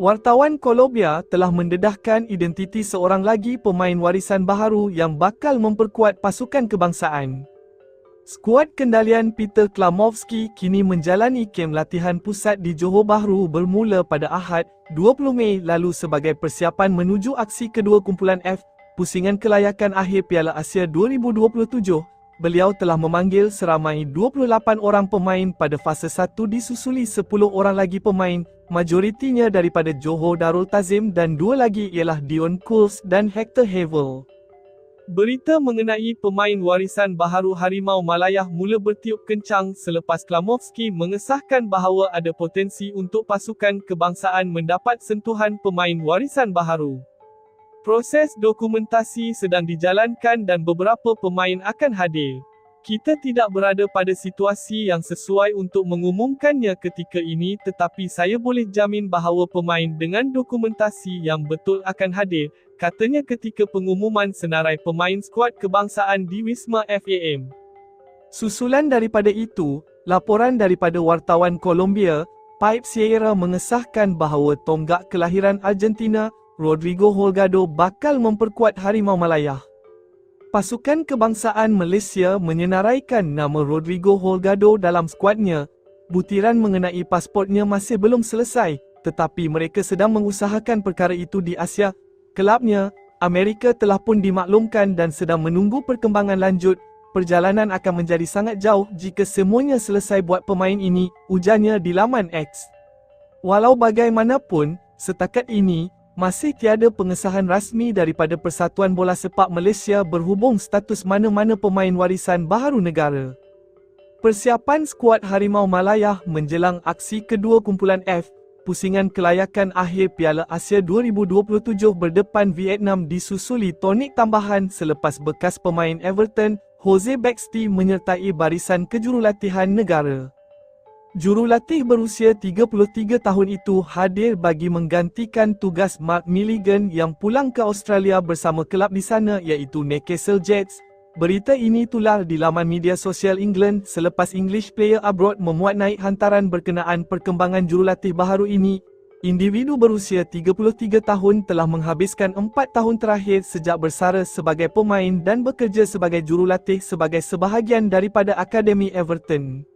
Wartawan Colombia telah mendedahkan identiti seorang lagi pemain warisan baharu yang bakal memperkuat pasukan kebangsaan. Skuad kendalian Peter Klamovski kini menjalani kem latihan pusat di Johor Bahru bermula pada Ahad, 20 Mei lalu sebagai persiapan menuju aksi kedua kumpulan F, pusingan kelayakan akhir Piala Asia 2027 beliau telah memanggil seramai 28 orang pemain pada fasa 1 disusuli 10 orang lagi pemain, majoritinya daripada Johor Darul Tazim dan dua lagi ialah Dion Kuls dan Hector Havel. Berita mengenai pemain warisan baharu Harimau Malayah mula bertiup kencang selepas Klamovski mengesahkan bahawa ada potensi untuk pasukan kebangsaan mendapat sentuhan pemain warisan baharu. Proses dokumentasi sedang dijalankan dan beberapa pemain akan hadir. Kita tidak berada pada situasi yang sesuai untuk mengumumkannya ketika ini tetapi saya boleh jamin bahawa pemain dengan dokumentasi yang betul akan hadir, katanya ketika pengumuman senarai pemain skuad kebangsaan di Wisma FAM. Susulan daripada itu, laporan daripada wartawan Colombia, Pipe Sierra mengesahkan bahawa tonggak kelahiran Argentina, Rodrigo Holgado bakal memperkuat Harimau Malayah. Pasukan kebangsaan Malaysia menyenaraikan nama Rodrigo Holgado dalam skuadnya. Butiran mengenai pasportnya masih belum selesai, tetapi mereka sedang mengusahakan perkara itu di Asia. Kelabnya, Amerika telah pun dimaklumkan dan sedang menunggu perkembangan lanjut. Perjalanan akan menjadi sangat jauh jika semuanya selesai buat pemain ini, ujarnya di laman X. Walau bagaimanapun, setakat ini, masih tiada pengesahan rasmi daripada Persatuan Bola Sepak Malaysia berhubung status mana-mana pemain warisan baharu negara. Persiapan skuad Harimau Malayah menjelang aksi kedua kumpulan F, pusingan kelayakan akhir Piala Asia 2027 berdepan Vietnam disusuli tonik tambahan selepas bekas pemain Everton, Jose Baxti menyertai barisan kejurulatihan negara. Jurulatih berusia 33 tahun itu hadir bagi menggantikan tugas Mark Milligan yang pulang ke Australia bersama kelab di sana iaitu Newcastle Jets. Berita ini tular di laman media sosial England selepas English Player Abroad memuat naik hantaran berkenaan perkembangan jurulatih baharu ini. Individu berusia 33 tahun telah menghabiskan 4 tahun terakhir sejak bersara sebagai pemain dan bekerja sebagai jurulatih sebagai sebahagian daripada Akademi Everton.